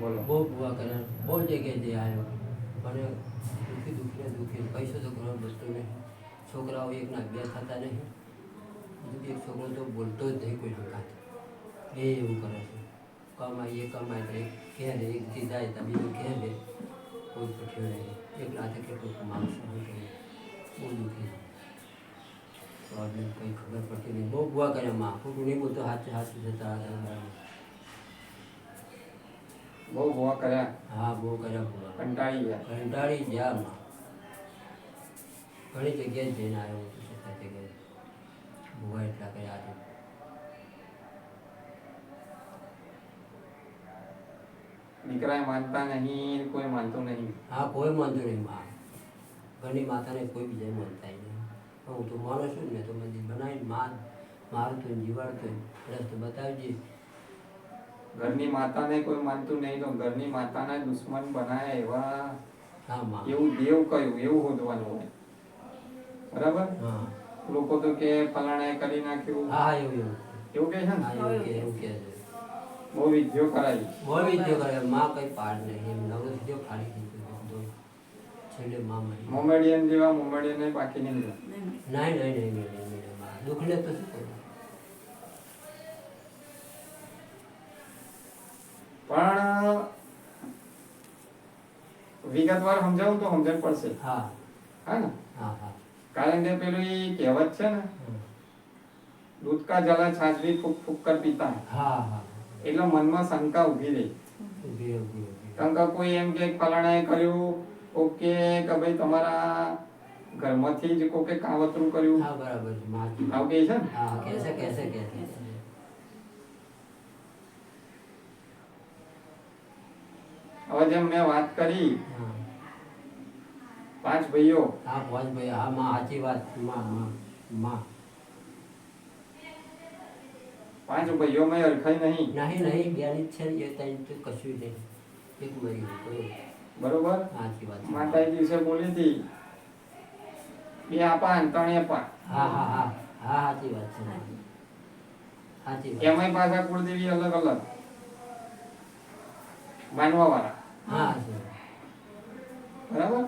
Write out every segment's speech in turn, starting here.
બોલો બહુ ભૂવા કરે બહુ જગ્યાએ જઈ આવ્યો પણ દુઃખી દુઃખી ને દુઃખી પૈસો તો ઘણો વસ્તુ નહીં છોકરાઓ એક ના બે થતા નહીં બીજું એક છોકરો તો બોલતો જ નહીં કોઈ લોકા એ એવું કરે છે કમાય એ કમાય તો એક કહે ને એક થી જાય તો બીજું કહે ને કોઈ પૂછ્યું નહીં એક નાથે કેટલું કમાવશે શું કરીએ બહુ દુઃખી પ્રોબ્લેમ કંઈ ખબર પડતી નહીં બહુ ભૂવા કરે માં ખોટું નહીં બોલતો હાથે હાથ જતા હતા બહુ બહુ કર્યા. હા બહુ કર્યા ભૂવા કંટાળી ગયા. કંટાળી ગયા ઘણી જગ્યાએ જઈને આવ્યો છું છતાં જગ્યાએ ભૂવા એટલા કર્યા છે. દીકરાએ માનતા નહીં કોઈ માનતો નહીં. હા કોઈ વાંધો નહીં માં. ઘણી માતાને કોઈ બીજા માનતા નહીં. હું તો માનું છું ને તો મંદિર બનાવીને માન મારું તો જીવાડતો રસ્તો બતાવજે ઘરની માતાને કોઈ માનતું નહીં તો ઘરની માતાના દુશ્મન બનાય એવા હા એવું દેવ કયું એવું હોદવાનું હોય બરાબર હા લોકો તો કે ફલાણાએ કરી નાખ્યું હા એવું એવું કે છે ને એવું કે છે બહુ વિધિઓ કરાવી બહુ વિદ્યો કરાવી માં કઈ પાડ નહીં એમ ખાલી થઈ છેલ્લે માં મોમેડિયન જેવા મોમેડિયન બાકી નહીં. નહીં નહીં નહીં નહીં દુઃખને તો શું કરું પણ વિગતવાર સમજાવું તો સમજણ પડશે. હા. હા ને? કારણ કે પેલું એ કહેવત છે ને દૂધ કા જલા છાજવી ફૂક ફૂક કર પીતા. હા હા એટલે મનમાં શંકા ઊભી રહી. ઊભી ઊભી ઊભી. કારણ કે કોઈ એમ કે ફલાણાએ કર્યું ઓકે કે ભાઈ તમારા ઘરમાંથી જ કોકે કાવતરું કર્યું. હા બરાબર. આવું કે છે ને? હા કેસે કેસે કહેશે. જેમ મેં વાત કરી. પાંચ ભાઈઓ. હા પાંચ ભાઈ હા માં સાચી વાત. માં માં માં. પાંચ ભાઈઓ મેં અરખાઈ નહીં. નહીં નહીં જ્ઞાની છે એ ત્રણ તો કશું નહીં. એક મરી બરોબર? સાચી વાત. માતા એ દિવસે બોલી હતી. બે આપા ત્રણ હા હા હા. હા સાચી વાત છે. સાચી એમાંય પાછા કુળદેવી અલગ અલગ. માનવા વાળા હા. બરાબર?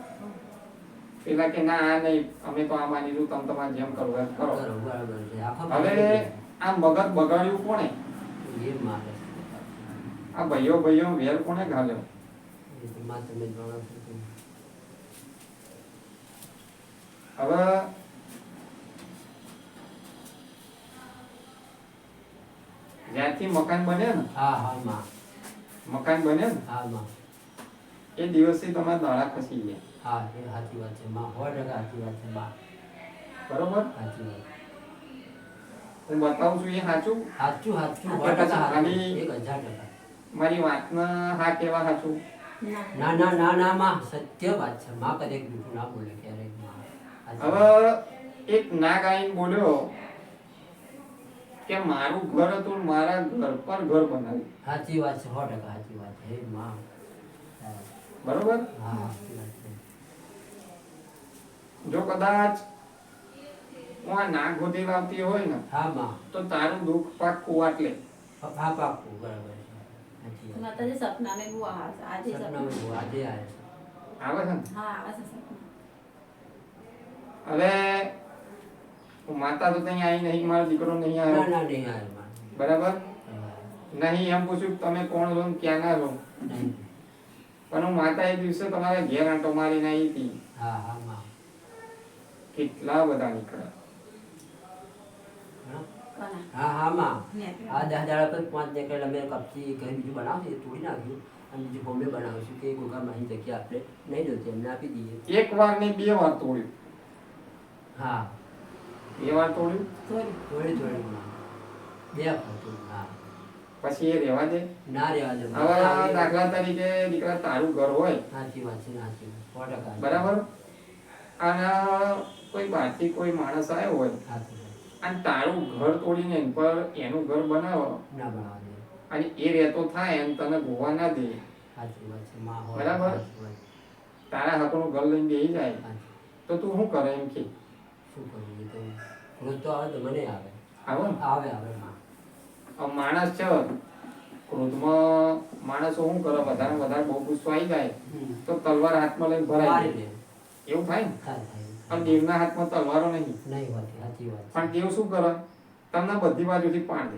પેલા કે ના આ નહીં અમે તો આ માની લીધું તમે તમારે જેમ કરવું એમ કરો. હવે આ મગજ બગાડ્યું કોણે? આ ભાઈઓ ભાઈઓ વેર કોણે ઘાલ્યો. હવે જ્યાંથી મકાન બને ને હા હા મકાન બને ને હા એ દિવસે તમારા દાડા ખસી ગયા. હા એ સાચી વાત છે. માં સો ટકા સાચી વાત છે માં. બરોબર? સાચી વાત. હું બતાવું છું એ સાચું? સાચું સાચું. સો ટકા સાચું. એક હજાર ટકા. મારી વાતના હા કેવા સાચું? ના. ના ના ના માં. સત્ય વાત છે. માં કદે જૂઠું ના બોલે ક્યારેકમાં. હવે એક ના આઈને બોલ્યો કે મારું ઘર હતું મારા ઘર પર ઘર બનાવ્યું. સાચી વાત છે સો ટકા સાચી વાત છે. હે માં. બરોબર? જો કદાચ હું આ નાગ ગોતી લાવતી હોય ને હા માં. તો તારું દુઃખ પાક્કું આટલે. હા પાકું બરાબર છે. સાચી વાત. માતાજી બહુ આવે છે. આજે સપનામાં સપના. બહુ આજે આવે છે આવે છે હા આવે છે સપના. હવે હું માતા તો ત્યાં આવી નહીં મારો દીકરો નહીં આવ્યો. ના નહીં આવે બરાબર? નહીં એમ પૂછ્યું તમે કોણ છો ને ક્યાંના છો. પણ હું માતા એ દિવસે તમારા ઘેર આંટો મારીને આવી હતી. હા હા માં કેટલા બધા નીકળ્યા. હા? હા માં. આ દસ દાડા પર પાંચ નીકળેલા અમે કપચી કંઈ બીજું બનાવશે એ તોડી નાખ્યું. અને બીજું બોમ્બે બનાવીશું કે ગોગા માહી જગ્યા આપણે નહીં જોતી એમને આપી દઈએ. એક વાર ને બે વાર તોડ્યું. હા. બે વાર તોડ્યું? થોડી થોડી થોડી બે ફોટો હા. પછી એ રહેવા દે. ના રહેવા દે. હવે દાખલા તરીકે દીકરા તારું ઘર હોય. સાચી વાત છે સાચી બરાબર? અને કોઈ બહારથી કોઈ માણસ આવ્યો હોય. અને તારું ઘર તોડીને પર એનું ઘર બનાવો. ના બનાવવા દે. અને એ રહેતો થાય એમ તને ગોવા ના દે. બરાબર. તારા હકનું ઘર લઈને બેસી જાય. તો તું શું કરે એમ કે? શું કરું તો? આવે તો મને આવે. આવો? આવે આવે માણસ છે. ક્રોધમાં માણસો શું કરે? વધારે વધારે બહુ ગુસ્સો આવી જાય. હમ. તો તલવાર હાથમાં લઈને. દે. એવું થાય પણ દેવના હાથમાં તલવારો નહીં. નહીં હોતી સાચી વાત પણ દેવ શું કરે? તમને બધી બાજુથી પાણ દે.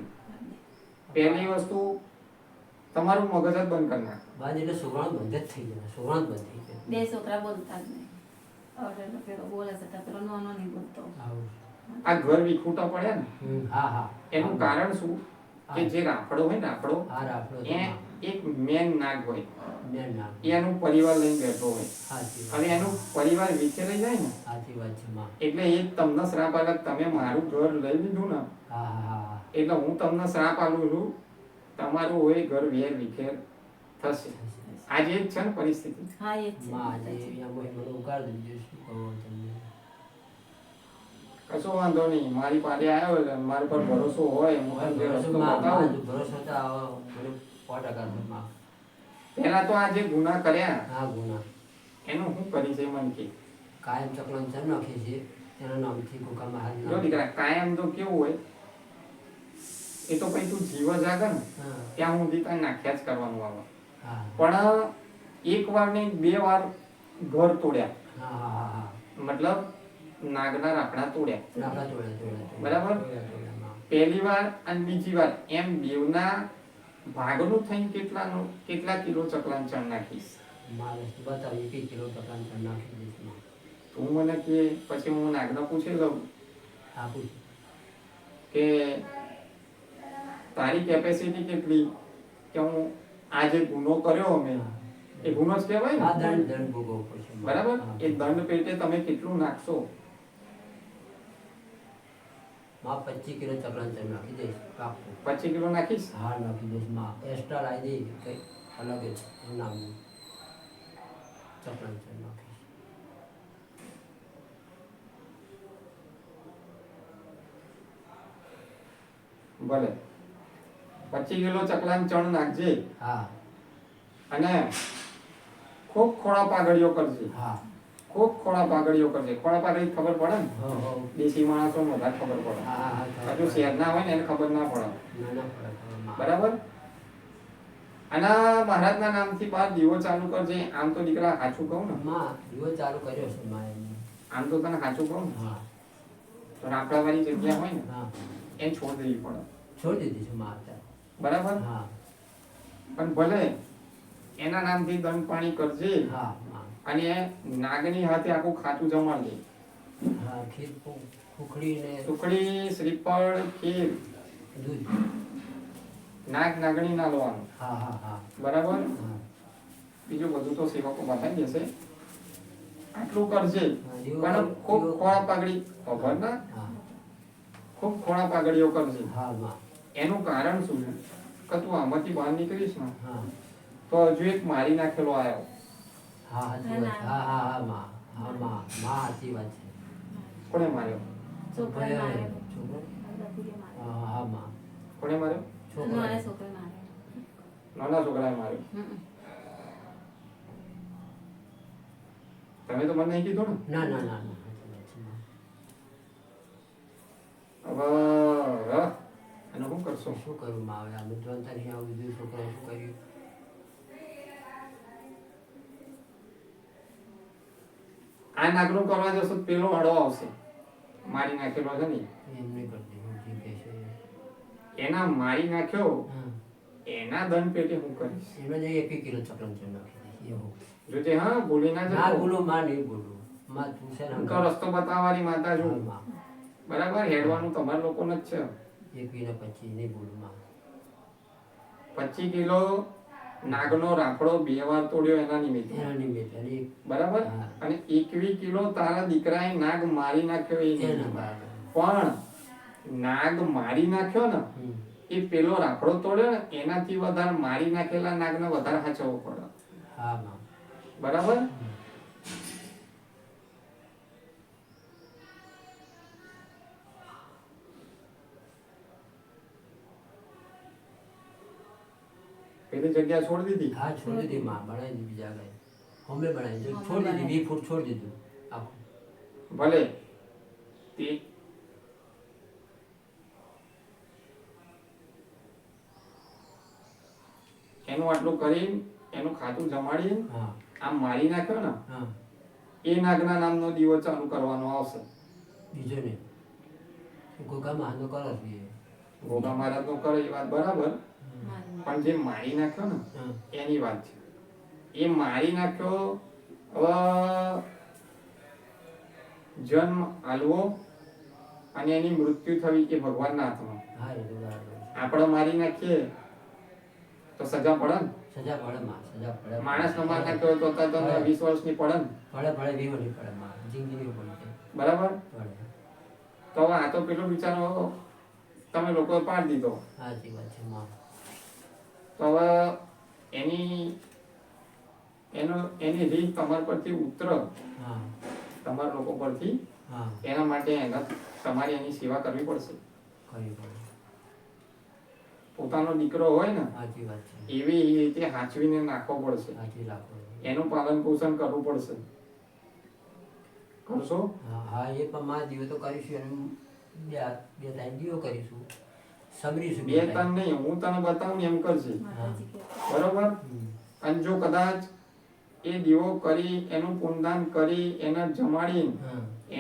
પહેલી વસ્તુ તમારું મગજ જ બંધ કરી નાખે. બાદ એટલે સોગણ બંધ જ થઈ જાય સોગણ બંધ થઈ જાય. બે છોકરા બોલતા જ નહીં. આ ઘર વિખૂટા પડ્યા ને? હા હા. એનું કારણ શું? કે જે રાફડો હોય ને રાફડો એ એક મેન નાગ હોય. એનું પરિવાર લઈને બેઠો હોય. અને એનું પરિવાર વિખેરાઈ જાય ને સાચી વાત છે એટલે એ તમને શ્રાપ આલે તમે મારું ઘર લઈ લીધું ને એટલે હું તમને શ્રાપ આલું છું તમારું હોય ઘર વેર વિખેર થશે. આજે જ છે ને પરિસ્થિતિ? હા એ જ છે માં આજે અહીંયા મોહી મને ઉગાડી દીધું શું કહું તમને કશો વાંધો નહીં. મારી પાસે આવ્યો એટલે મારા પર ભરોસો હોય હું તમને રસ્તો બતાવું. ભરોસો તો આવો પહેલા તો આ જે ગુના કર્યા હા ગુના. એનું શું કરી છે મન કે કાયમ ચકલન છે નાખે છે એના નામથી કુકામાં હાલ જો દીકરા કાયમ તો કેવું હોય એ તો પછી તું જીવ જાગે ને. ત્યાં હું દીકરા નાખ્યા જ કરવાનું આવે. પણ એક વાર ને બે વાર ઘર તોડ્યા. મતલબ નાગના રાખડા તોડ્યા. બરાબર? પહેલી વાર અને બીજી વાર. એમ બેવના ભાગનું થઈને કેટલાનું કેટલા કિલો ચકલાન ચણ નાખીશ? બતાવી કિલો ચકલન નાખી તું મને કે પછી હું નાગના પૂછી લઉં આપું કે તારી કેપેસિટી કેટલી? કે હું આ જે ગુનો કર્યો અમે. એ ગુનો જ કહેવાય ને. બરાબર? એ દંડ પેટે તમે કેટલું નાખશો? માં પચીસ કિલો ચકલન ચર નાખી દઈશ પાક્કું. પચીસ કિલો નાખીશ? હા નાખી દઈશમાં એક્સ્ટ્રા લાવી દઈ કંઈ અલગ જ નામનું ચકલન ચર નાખીશ. ભલે. પચીસ કિલો ચકલાન ચણ નાખજે હા. અને ખૂબ ખોળા પાઘડીઓ કરજે. હા. ખૂબ ખોળા પાઘડીઓ કરજે ખોળા પાઘડી ખબર પડે ને? દેશી માણસો વધારે ખબર પડે. હજુ શહેર ના હોય ને એને ખબર ના પડે. બરાબર? અને મહારાજના નામથી બાર દીવો ચાલુ કરજે. આમ તો દીકરા સાચું કહું ને. દીવો ચાલુ કર્યો છે આમ તો તને સાચું કહું ને? હા. તો રાફડાવાળી જગ્યા હોય ને હા. એને છોડ દેવી પડે. છોડી દીધી છે માં અત્યારે. બરાબર? હા. પણ ભલે એના નામથી દંડ પાણી કરજે હા. અને નાગની હાથે આખું ખાતું જમાડજે હા ખીર ને સુખડી શ્રીફળ ખીર. દૂધ. નાગ નાગણી ના લોવાનું. હા હા હા. બરાબર? બીજું બધું તો સેવકો બતાવી દેશે. આટલું કરજે. પણ ખૂબ ખોળા પાઘડી ખબર ના? ખૂબ ખોળા પાઘડીઓ કરજે. હા એનું કારણ શું છે? કે તું આમાંથી બહાર નીકળીશ ને તો હજુ એક મારી નાખેલો આવ્યો. હા સાચી વાત. હા હા હા માં હા માં માં સાચી વાત છે. કોણે માર્યો? છોકરા ભાઈ, મારે છોકરો હા હા માં. કોણે માર્યો? છોકરો નાના છોકરા મારે નાના છોકરાએ માર્યો. તમે તો મને નહીં કીધું ને? ના ના ના. હવે એનું શું કરશો? શું કરું માં? હવે આ મિત્રો અંતર નહીં આવું બધું છોકરા શું કર્યું? આ નાગરું કરવા જશો પેલો હળો આવશે. મારી નાખેલો છે ને. છે એના મારી નાખ્યો એના દંડ પેટે હું કરીશ. એમાં જઈ એક કિલો ચક્રમ નાખી જોજે હા ભૂલી ના ના બોલો માં નહીં બોલું માં તું છે ને રસ્તો બતાવવાની માતા છું. બરાબર હેડવાનું તમારા લોકોને જ છે. એક કિલો પચીસ નહીં બોલું માં. પચીસ કિલો નાગનો રાફડો બે વાર તોડ્યો એના નિમિત્તે. એના નિમિત્તે બરાબર? અને એકવી કિલો તારા દીકરાએ નાગ મારી નાખ્યો એ. પણ નાગ મારી નાખ્યો ને એ પેલો રાફડો તોડ્યો ને એનાથી વધારે મારી નાખેલા નાગને વધારે હાચવવો પડે હા બરાબર? પેલી જગ્યા છોડી દીધી? હા છોડી દીધી. માં બનાવી દીધી બીજા આગળ. હોમે બનાવી દીધું છોડી દીધી વી ફૂટ છોડી દીધું. આખું. ભલે. તે એનું આટલું કરી એનું ખાતું જમાડી હા. આમ મારી નાખ્યો ને હા. એ નાગના નામનો દીવો ચાલુ કરવાનો આવશે. બીજો ને ગોગામાં આનો કરો જોઈએ ગોગા મહારાજ નો કરે એ વાત બરાબર. મારી પણ જે મારી નાખ્યો ને એની વાત છે. એ મારી નાખ્યો હવે જન્મ આલવો અને એની મૃત્યુ થવી એ ભગવાનના હાથમાં. હા. આપણે મારી નાખીએ તો સજા પડે ને? સજા પડે માં સજા પડે માણસ નો માર નાખ્યો તો તો વીસ વર્ષની પડે ને. પડે પડે વીવો નહીં પડે માં. જિંદગી પડે છે. બરાબર? તો આ તો પેલો વિચારો તમે લોકો પાડી દીધો. સાચી વાત છે માં. તો હવે એની એનો એની રીત તમારા પરથી ઉતર. હા. તમારા લોકો પરથી. હા. એના માટે એના તમારે એની સેવા કરવી પડશે. પોતાનો દીકરો હોય ને સાચી વાત છે. એવી રીતે હાંચવીને નાખવો પડશે. એનું પાલન પોષણ કરવું પડશે. કરશો? હા એ પણ માં દીવો તો કરીશું એનું. બે બે ટાઈમ દીવો કરીશું. સમરીશું બે તન નહીં હું તને બતાવું એમ કરજે. બરોબર? અને જો કદાચ એ દીવો કરી એનું પુનદાન કરી એને જમાડી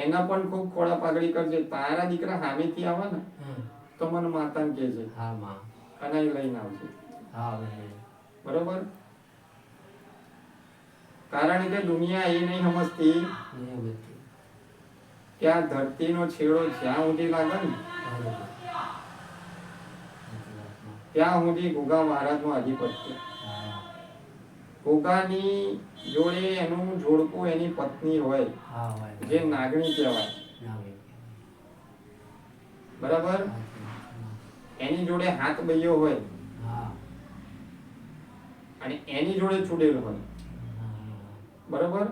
એના પણ ખૂબ ખોળા પાઘડી કરજે. તારા દીકરા સામેથી આવે ને તો મને માતાને કહેજે. હા માં. અને એ લઈને આવજે. હા બરોબર? કારણ કે દુનિયા એ નહીં સમજતી. કે આ ધરતીનો છેડો જ્યાં સુધી લાગે ને બરોબર સાચી વાતમાં ત્યાં સુધી ગુગા મહારાજનું આધિપત્ય. ગુગાની જોડે એનું જોડકું એની પત્ની હોય જે નાગણી કહેવાય. બરાબર. એની જોડે હાથ બૈયો હોય અને એની જોડે ચૂડેલ હોય. બરાબર?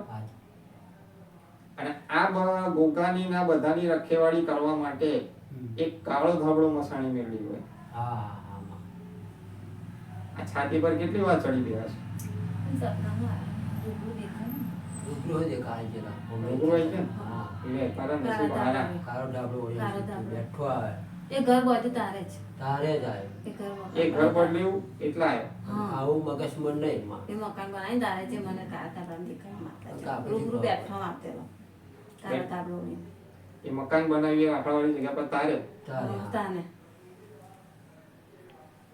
અને આ ગોગાની ના બધાની રખેવાળી કરવા માટે એક કાળો ધાબળો મસાણી મેળવી હોય. આ છાતી પર કેટલી વાર ચડી ગયા છે? મકાન બનાવી આપણાવાળી જગ્યા પર તારે?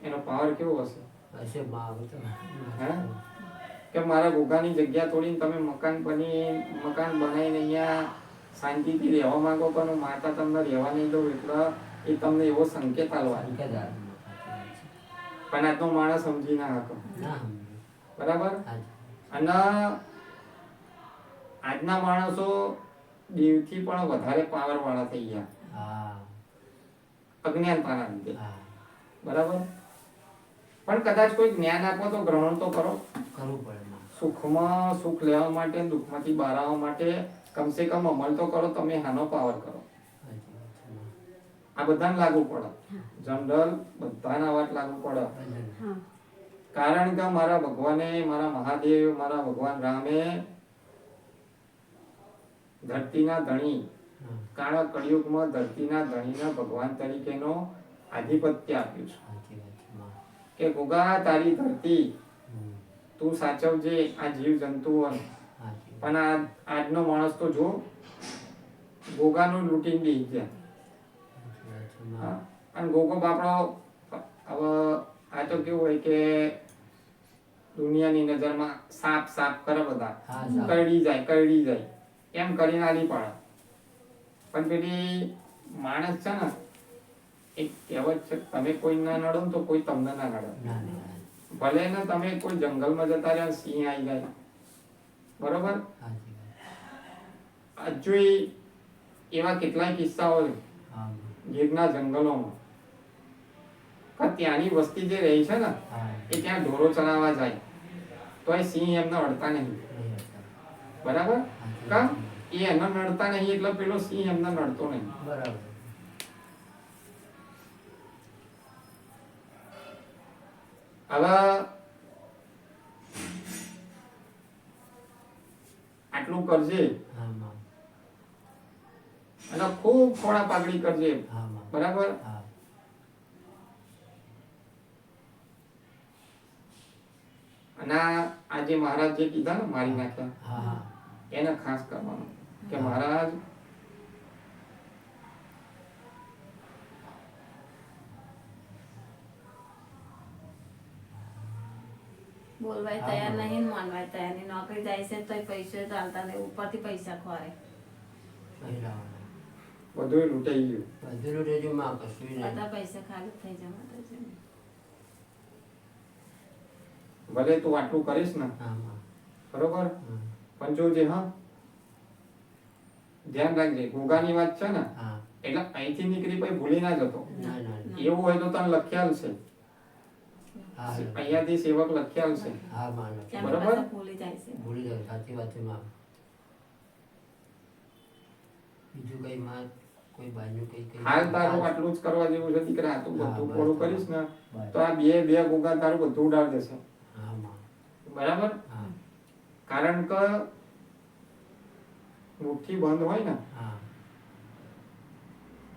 એનો પાવર કેવો હશે? હશે તો હે? કે મારા ગોગાની જગ્યા તોડીને તમે મકાન બની મકાન બનાવીને અહીંયા શાંતિથી રહેવા માંગો પણ માતા તમને રહેવા નહીં દઉં એટલે એ તમને એવો સંકેત આલવા. પણ આજનો માણસ સમજી ના ના બરાબર? અને આજના માણસો દેવથી પણ વધારે પાવર વાળા થઈ ગયા. હા. અજ્ઞાનતાના લીધે. બરાબર? પણ કદાચ કોઈ જ્ઞાન આપો તો ગ્રહણ તો કરો. કરવું પડે સુખમાં સુખ લેવા માટે અને દુઃખમાંથી બહાર આવવા માટે કમસે કમ અમલ તો કરો તમે હાનો પાવર કરો. આ બધાને લાગુ પડે. જનરલ બધાના વાત લાગુ પડે. કારણ કે મારા ભગવાને મારા મહાદેવ મારા ભગવાન રામે ધરતીના ધણી કાળા કળિયુગમાં ધરતીના ધણીના ભગવાન તરીકેનો આધિપત્ય આપ્યું છે. કે ગોગા તારી ધરતી. તું સાચવજે આ જીવ જંતુઓ પણ આ આજનો માણસ તો જો ગોગાનું લૂંટીને દઈ ગયા. અને ગોગો બાપડો હવે આ તો કેવું હોય કે દુનિયાની નજરમાં સાફ સાફ કરે બધા. કરડી જાય કરડી જાય. એમ કરીને આલી પાડે. પણ પેલી માણસ છે ને એક કહેવત છે તમે કોઈ ના નડો તો કોઈ તમને ના નડે. ભલે ને તમે કોઈ જંગલમાં જતા રહ્યા સિંહ આવી જાય બરોબર. હજુ એવા કેટલાય કિસ્સાઓ ગીરના જંગલોમાં. કે ત્યાંની વસ્તી જે રહી છે ને એ ત્યાં ઢોરો ચલાવવા જાય. તો એ સિંહ એમને અડતા નહીં. નહીં. બરાબર? કારણ એ એમને નડતા નહીં એટલે પેલો સિંહ એમને નડતો નહીં. બરાબર. હવે આટલું કરજે. અને ખૂબ ખોળા પાઘડી કરજે. બરાબર? અને આ જે મહારાજ જે કીધા ને મારી નાખ્યા એને ખાસ કરવાનું કે મહારાજ બોલવાય તૈયાર નહીં માનવાય તૈયાર નહીં. નોકરી જાય છે તોય પૈસે ચાલતા નહીં. ઉપરથી પૈસા ખોરે બધું લૂંટાઈ ગયું. બધું લૂંટેજો માં કશું નહીં. બધા પૈસા ખાલી થઈ જવા છે ભલે તું આટલું કરીશ ને. બરોબર? પણ જોજે હા. ધ્યાન રાખજે. ગોગાની વાત છે ને. એટલે અહીંથી નીકળી પછી ભૂલી ના જતો. ના ના ના. એવું હોય તો તને લખ્યાલ છે. અહીંયાથી સેવક લખ્યાલ છે હા માં નથી. ત્યાં બરોબર? ભૂલી જાય છે. ભૂલી જાય સાચી વાત છે માં બીજું કઈ માં કોઈ બાજુ કઈ કઈ હાલ તારું આટલું જ કરવા જેવું છે દીકરા તું બધું પૂરું કરીશ ને તો આ બે બે ગોગા તારું બધું ઉડાડી દેશે. હા માં બરાબર? હા. કારણ કે મુઠ્ઠી બંધ હોય ને હા.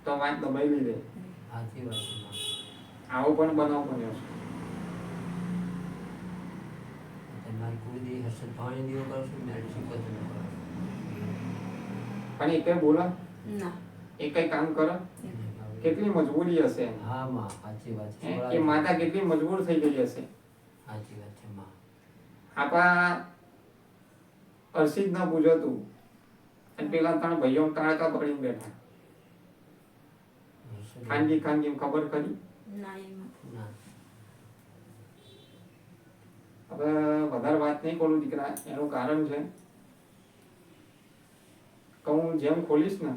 તો વાત દબાઈ લીધે સાચી વાત છે આવો પણ બનાવ બન્યો છે તમારે પાણી દીવો કરશો એ કઈ બોલા? ના. એ કઈ કામ કરે? કેટલી મજબૂરી હશે? હા માં સાચી વાત છે. એ માતા કેટલી મજબૂર થઈ ગઈ હશે. સાચી વાત છે માં. આપા અર્ષિત ના પૂછતું અને પેલા ત્રણ ભાઈઓ ટાળકા પડીને બેઠા. ખાનગી ખાનગી ખબર કરી ના એમાં ના હવે વધારે વાત નહીં ખોલું દીકરા એનું કારણ છે. કે હું જેમ ખોલીશ ને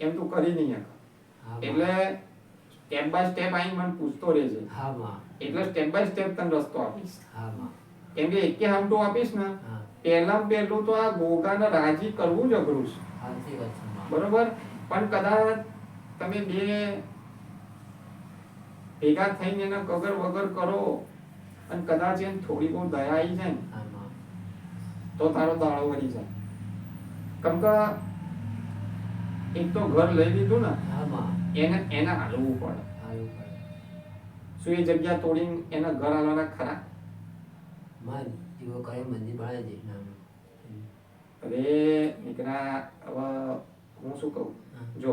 એમ તું કરી નહીં. એટલે સ્ટેપ બાય સ્ટેપ અહીં મને પૂછતો રહેજે. એટલે સ્ટેપ બાય સ્ટેપ તને રસ્તો આપીશ. કેમ કે એકે તો આપીશ ને પહેલા પહેલું તો આ ગોગાને રાજી કરવું જ અઘરું છે. બરોબર? પણ કદાચ તમે બે ભેગા થઈને એના કગર વગર કરો અને કદાચ એને થોડી બહુ દયા આવી જાય ને તો તારો દાડો વળી જાય. કેમ કે એક તો ઘર લઈ લીધું ને એને એને હાલવું પડે. શું એ જગ્યા તોડીને એના ઘર હાલવાના ખરા? માં એવો કરે મંદિર ભાડે દે ના અરે દીકરા હવે હું શું કહું? જો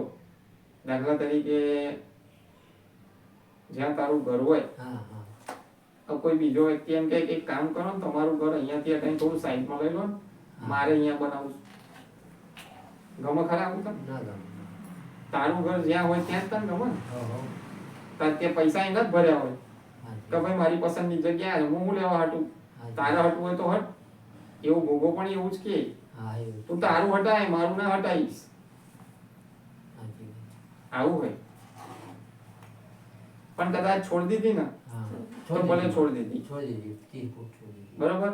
દાખલા તરીકે જ્યાં તારું ઘર હોય હા હા. તો કોઈ બીજો વ્યક્તિ એમ કહે કે એક કામ કરો ને તમારું ઘર અહીંયાથી હટાઈને થોડું સાઈડમાં લઈ લો મારે અહીંયા બનાવવું છે. ગમે ખરા આવું તમને તારું ઘર જ્યાં હોય ત્યાં જ તને ગમે હો હો. તાર તે પૈસા એના જ ભર્યા હોય. કે ભાઈ મારી પસંદની જગ્યા છે, હું હું લેવા હટું? તારે હટવું હોય તો હટ. એવું ભોગો પણ એવું જ કે. તું તારું હટાય મારું ના હટાઈશ. આવું હોય. પણ કદાચ છોડી દીધી ને તો ભલે છોડી દીધી. છોડી દીધી. બરોબર?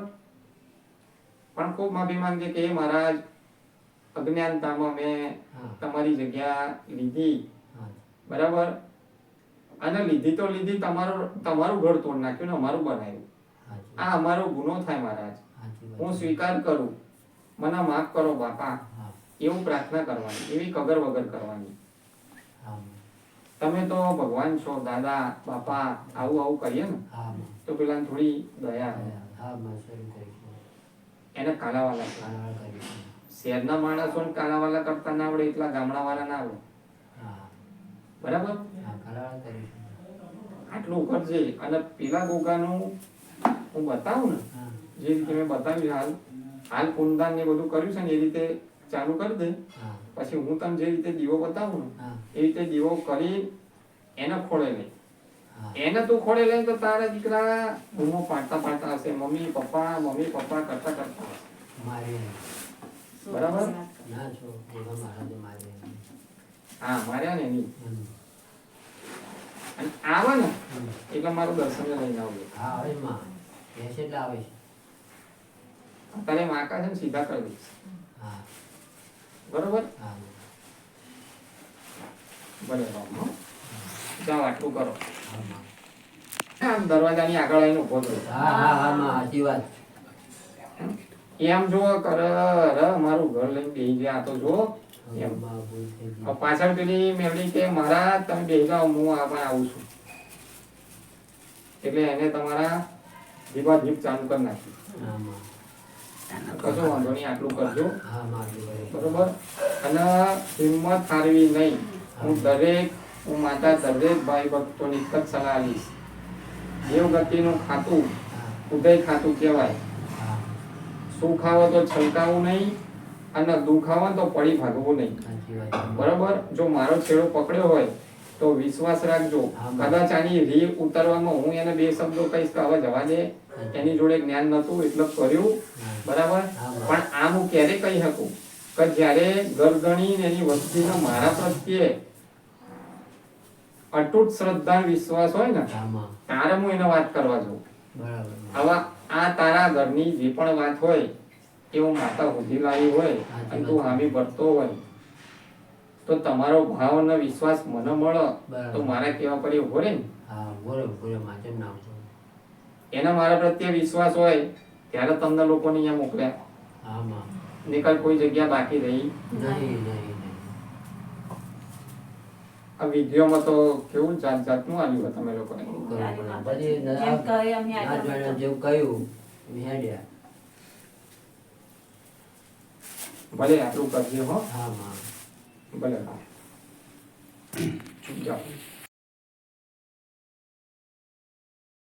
પણ ખૂબ માફી માંગે કે મહારાજ અજ્ઞાનતામાં મેં તમારી જગ્યા લીધી. બરાબર? અને લીધી તો લીધી તમારું તમારું ઘર તોડ નાખ્યું ને અમારું બનાવ્યું. આ અમારો ગુનો થાય મહારાજ. હું સ્વીકાર કરું. મને માફ કરો બાપા. એવું પ્રાર્થના કરવાની એવી કગર વગર કરવાની. તમે તો ભગવાન છો દાદા બાપા આવું આવું કહીએ ને તો પેલા થોડી દયા. એને કાલાવાલા શહેરના માણસોને કાલાવાલા કરતા ના આવડે એટલા ગામડાવાળા ના આવડે. હા. બરાબર? આટલું કરજે. અને પેલા ગોગાનું હું બતાવું ને જે રીતે મેં બતાવ્યું હાલ હાલ કુંદાન ને બધું કર્યું છે ને એ રીતે ચાલુ કરી દે. હા. પછી હું તમને જે રીતે દીવો બતાવું એ રીતે દીવો કરી એને ખોળે લે. એને તું ખોળે લે તો તારા દીકરા બૂમો પાડતા પાડતા હશે. મમ્મી પપ્પા મમ્મી પપ્પા કરતા કરતા હશે. બરાબર? હા માર્યા ને એની. અને આવે ને એટલે મારું દર્શન લઈને આવજો. હા આવે માં. એટલે આવે છે. તારે માકા છે ને સીધા કરી દઈશ. હા. બરોબર? ભલે જાઓ આટલું કરો. આમ દરવાજાની આગળ આવીને ઊભો થયો. હા હા હા માં સાચી વાત. એમ જો કર મારું ઘર લઈને બે ગયા આ તો જો. એમ. પાછળ પેલી મેળવી કે મારા તમે બેસી જાઓ હું આપણે આવું છું. એટલે એને તમારા જીવા જીભ ચાલુ કરી નાખી કશો વાંધો નહીં આટલું કરજો. હા માં આટલું કરે બરોબર? અને હિંમત હારવી નહીં. હું. દરેક હું માતા દરેક ભાઈ ભક્તોની એક જ સલાહ આપીશ. દેવગતિનું ખાતું ઉદય ખાતું કહેવાય. સુખ આવો તો છલકાવું નહીં અને દુઃખ આવો તો પડી ભાગવું નહીં. બરોબર? જો મારો છેડો પકડ્યો હોય તો વિશ્વાસ રાખજો. કદાચ આની રી ઉતારવામાં હું એને બે શબ્દો કહીશ કે હવે જવા દે. એની જોડે જ્ઞાન નતું એટલે કર્યું. બરાબર? પણ આમ હું ક્યારે કહી શકું? કે જ્યારે ગરગણી ને એની વસ્તીનો મારા પ્રત્યે અટૂટ શ્રદ્ધા વિશ્વાસ હોય ને ત્યારે હું એને વાત કરવા જઉં. બરાબર આવા આ તારા ઘરની જે પણ વાત હોય એ હું માતા સુધી લાવી હોય અને તું હામી ભરતો હોય તો તમારો ભાવ અને વિશ્વાસ મને મળે. તો મારા કેવા પર એવું રહે ને? હા બોલો બોલો નામ છો એના મારા પ્રત્યે વિશ્વાસ હોય ત્યારે તમને લોકોને અહીંયા મોકલ્યા હા નિકાલ કોઈ જગ્યા બાકી રહી. આ વિડીયોમાં તો કેવું જાત જાતનું આવ્યું તમે લોકોને ના- ના જેવું કહ્યું ભલે આટલું કરજો હો. ભલે જાઓ.